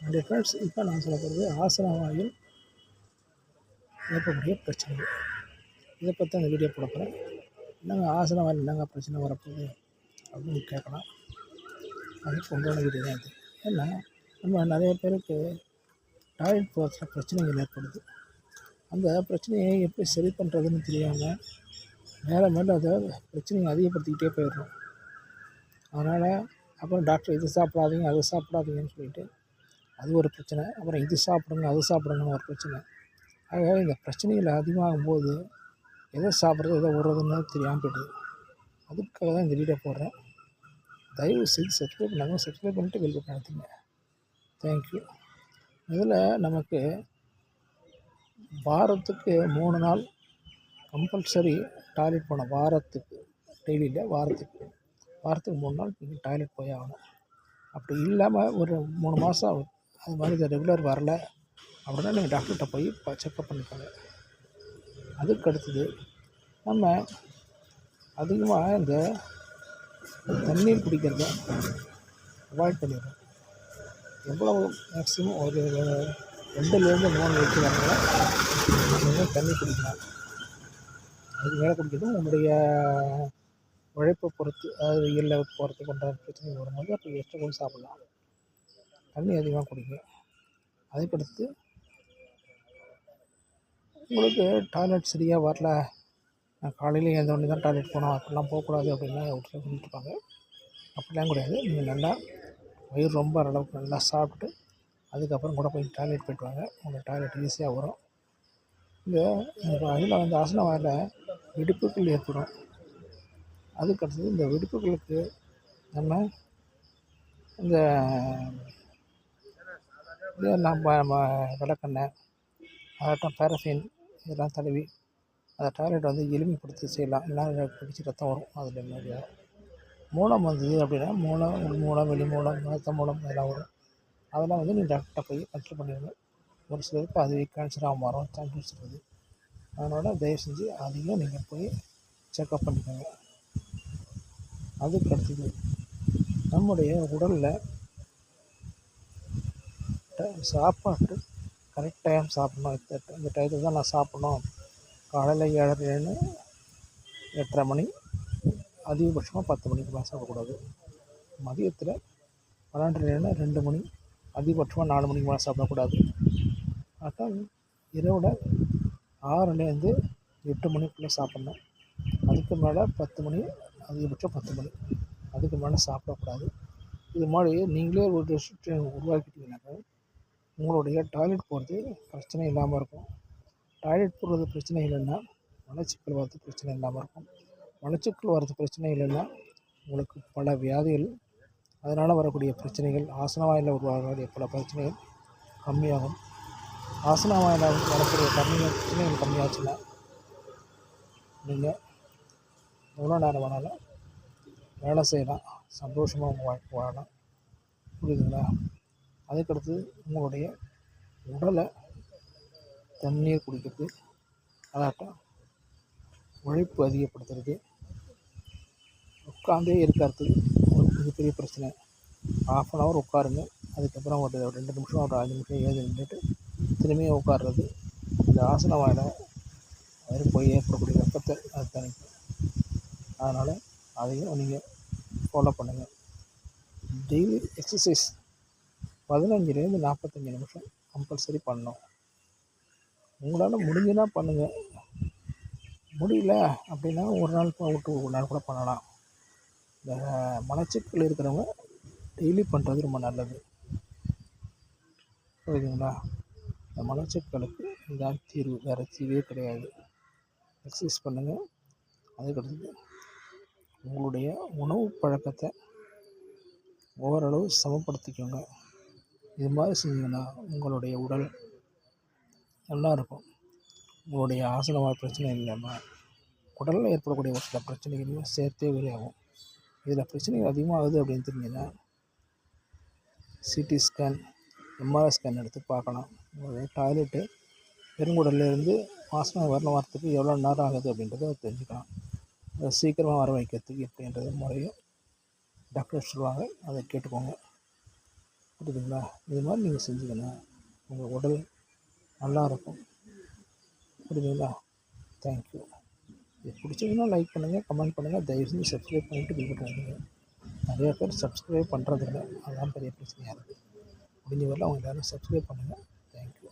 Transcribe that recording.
என்னுடைய ஃப்ரெண்ட்ஸ் இப்போ நான் சொல்ல போகிறது ஆசன ஏற்படக்கூடிய பிரச்சனைகள். இதை பற்றி அந்த வீடியோ போடப்போகிறேன் என்னங்க ஆசன என்னங்க பிரச்சனை வரப்போகுது அப்படின்னு கேட்கலாம். அது பொங்கலான வீடியோ தான் இது. ஏன்னா நம்ம நிறைய பேருக்கு டாய்லெட் போகிறதுல பிரச்சனைகள் ஏற்படுது. அந்த பிரச்சனையை எப்படி சரி பண்ணுறதுன்னு தெரியாமல் மேலே மேலே அதை பிரச்சனையை அதிகப்படுத்திக்கிட்டே போயிடுறோம். அதனால் அப்புறம் டாக்டர் இது சாப்பிடாதீங்க அது சாப்பிடாதீங்கன்னு சொல்லிட்டு அது ஒரு பிரச்சனை. அப்புறம் இது சாப்பிடுங்க அது சாப்பிடுங்கன்னு ஒரு பிரச்சனை. ஆக இந்த பிரச்சனைகள் அதிகமாகும் போது எதை சாப்பிட்றது எதை விடுறதுன்னு தெரியாமல் போயிடுது. அதுக்காக தான் இந்த வீடியோ போடுறேன். தயவு செய்து சப்ஸ்கிரைப் பண்ணாங்க சப்ஸ்கிரைப் பண்ணிட்டு பெல் பட்டன் அழுத்துங்க தேங்க்யூ இதில் நமக்கு வாரத்துக்கு மூணு நாள் கம்பல்சரி டாய்லெட் போகணும் வாரத்துக்கு டெய்லியில் வாரத்துக்கு. வாரத்துக்கு மூணு நாள் நீங்கள் டாய்லெட் போய் ஆகணும். அப்படி இல்லாமல் ஒரு மூணு மாதம் அது மாதிரி இது ரெகுலர் வரல அப்படின்னா நீங்கள் டாக்டர்கிட்ட போய் ப செக்கப் பண்ணிக்கோங்க அதுக்கு அடுத்தது நம்ம அதிகமாக இந்த தண்ணீர் குடிக்கிறத அவாய்ட் பண்ணிடுறோம். எவ்வளவு மேக்ஸிமம் ஒரு ரெண்டுலேருந்து மூணு லிட்டர் வரல தண்ணி குடிக்கலாம். அதுக்கு மேலே குடிக்கிறது உங்களுடைய உழைப்பை பொறுத்து அதாவது இல்லை போகிறதுக்கு உண்டான பிரச்சனை வரும்போது அப்போ எக்ஸ்ட்ரா கொண்டு சாப்பிட்லாம். தண்ணி அதிகமாக குடிங்க. அதுக்கடுத்து உங்களுக்கு டாய்லெட் சரியாக வரல. நான் காலையில் எழுந்த உடனே தான் டாய்லெட் போகணும் அப்படிலாம் போகக்கூடாது அப்படின்னு விட்டு சொல்லிட்டுருப்பாங்க அப்படிலாம் கிடையாது. நீங்கள் நல்லா வயிறு ரொம்ப அளவுக்கு நல்லா சாப்பிட்டு அதுக்கப்புறம் கூட போய் டாய்லெட் போய்ட்டு வாங்க. உங்களுக்கு டாய்லெட் ஈஸியாக வரும். இந்த அதில் வந்து ஆசன வாயில் வெடிப்புகள் ஏற்படும். அதுக்கடுத்தது இந்த வெடிப்புகளுக்கு நம்ம இந்த இதெல்லாம் விளக்கெண்ணெய் அதாட்டம் பேரஃபின் இதெல்லாம் தடவி அந்த டாய்லெட் வந்து எளிமைப்படுத்தி செய்யலாம். இல்லைன்னா பிடிச்சி ரத்தம் வரும். அதில் நிறைய மூலம் வந்தது அப்படின்னா மூலம் உள் மூலம் வெளி மூலம் ரத்த மூலம் இதெல்லாம் வரும். அதெல்லாம் வந்து நீங்கள் டாக்டர்கிட்ட போய் கண்ட்ரோல் பண்ணிடுங்க. ஒரு சிலருக்கு அதுவே கேன்சராக மாறும். சான்சஸ் இருக்குது அதனால் தயவு செஞ்சு அதையும் நீங்கள் போய் செக்கப் பண்ணிக்கோங்க. அதுக்கு அடுத்தது நம்முடைய உடலில் சாப்பாட்டு கரெக்ட் டைம் சாப்பிட்ணும். இந்த இந்த தான் நான் சாப்பிட்ணும். காலையில் ஏழரைன்னு எட்டரை மணி அதிகபட்சமாக பத்து மணிக்கு மேலே சாப்பிடக்கூடாது. மதியத்தில் பன்னெண்டுலேருந்து ரெண்டு மணி அதிகபட்சமாக நாலு மணிக்கு மேலே சாப்பிடக்கூடாது. அதான் இரவில் ஆறுலேருந்து எட்டு மணிக்குள்ளே சாப்பிட்ணும். அதுக்கு மேலே பத்து மணி அதிகபட்சம் பத்து மணி அதுக்கு மேலே சாப்பிடக்கூடாது. இது மாதிரி நீங்களே ஒரு ரெஸ்ட்ரிக்ஷன் உருவாக்கிட்டீங்கன்னாக்கா உங்களுடைய டாய்லெட் போகிறது பிரச்சனை இல்லாமல் இருக்கும். டாய்லெட் போடுறது பிரச்சனை இல்லைன்னா மலச்சிக்கல் வரது பிரச்சனை இல்லாமல் இருக்கும். மலச்சிக்கல் வரது பிரச்சனை இல்லைன்னா உங்களுக்கு பல வியாதிகள் அதனால் வரக்கூடிய பிரச்சனைகள் ஆசன வாயில் உருவாகக்கூடிய பல பிரச்சனைகள் கம்மியாகும். ஆசன வாயில் வரக்கூடிய கம்மியாக பிரச்சனைகள் கம்மியாச்சுன்னா நீங்கள் எவ்வளோ நேரம் வேணாலும் வேலை செய்யலாம். சந்தோஷமாக உங்கள் வாழ்க்கை வாழலாம். புரியுதுங்களா? அதுக்கடுத்து உங்களுடைய உடலை தண்ணீர் குடிக்கிறது. அதாட்டம் உழைப்பு அதிகப்படுத்துறது. உட்காந்தே இருக்கிறது ஒரு மிகப்பெரிய பிரச்சனை. ஆஃப் அன் ஹவர் உட்காருங்க. அதுக்கப்புறம் ஒரு ரெண்டு நிமிஷம் ஒரு அஞ்சு நிமிஷம் ஏழு நின்றுட்டு திரும்பியும் உட்காடுறது இந்த ஆசன வாயில் அதில் போய் ஏற்படக்கூடிய வெப்பத்தை அது தணிக்கும். அதனால் அதையும் நீங்கள் ஃபாலோ பண்ணுங்கள் டெய்லி எக்ஸசைஸ் பதினஞ்சுலேருந்து நாற்பத்தஞ்சு நிமிஷம் கம்பல்சரி பண்ணணும். உங்களால் முடிஞ்சுன்னா பண்ணுங்கள் முடியல அப்படின்னா ஒரு நாள் விட்டு ஒரு நாள் கூட பண்ணலாம். இந்த மலச்சிக்கல் இருக்கிறவங்க டெய்லி பண்ணுறது ரொம்ப நல்லது. புரியுதுங்களா? இந்த மலச்சிக்கலுக்கு இதுதான் தீர்வு வேறு தீர்வே கிடையாது. எக்ஸசைஸ் பண்ணுங்கள் அதுக்கடுத்து உங்களுடைய உணவு பழக்கத்தை ஓரளவு சமப்படுத்திக்கோங்க. இது மாதிரி செஞ்சிங்கன்னா உங்களுடைய உடல் நல்லா இருக்கும் உங்களுடைய ஆசனமாக பிரச்சனை இல்லாமல் உடலில் ஏற்படக்கூடிய ஒரு சில பிரச்சனைகளையும் சேர்த்தே வெளியாகும். இதில் பிரச்சனைகள் அதிகமாகுது அப்படின்னு தெரிஞ்சுன்னா சிடி ஸ்கேன் எம்ஆர்ஐ ஸ்கேன் எடுத்து பார்க்கலாம். உங்களுடைய டாய்லெட்டு பெருங்குடல்லேருந்து வாசனை வரணும் வரத்துக்கு எவ்வளோ நேரம் ஆகுது அப்படின்றத தெரிஞ்சுக்கலாம். அதை சீக்கிரமாக வர வைக்கிறதுக்கு எப்படின்றது முறையும் டாக்டர் சொல்லுவாங்க. அதை கேட்டுக்கோங்க. புரியுதுங்களா? இது மாதிரி நீங்கள் செஞ்சிங்கன்னா உங்கள் உடல் நல்லாயிருக்கும் புரியுதுங்களா? தேங்க்யூ இது பிடிச்சதுன்னா லைக் பண்ணுங்கள் கமெண்ட் பண்ணுங்கள் தயவு செஞ்சு சப்ஸ்கிரைப் பண்ணிவிட்டு பின்பற்றாதீங்க நிறையா பேர் சப்ஸ்கிரைப் பண்ணுறதில்ல அதுதான் பெரிய பிரச்சனையாக இருக்குது முடிஞ்ச வரல அவங்க எல்லோரும் சப்ஸ்கிரைப் பண்ணுங்கள் தேங்க்யூ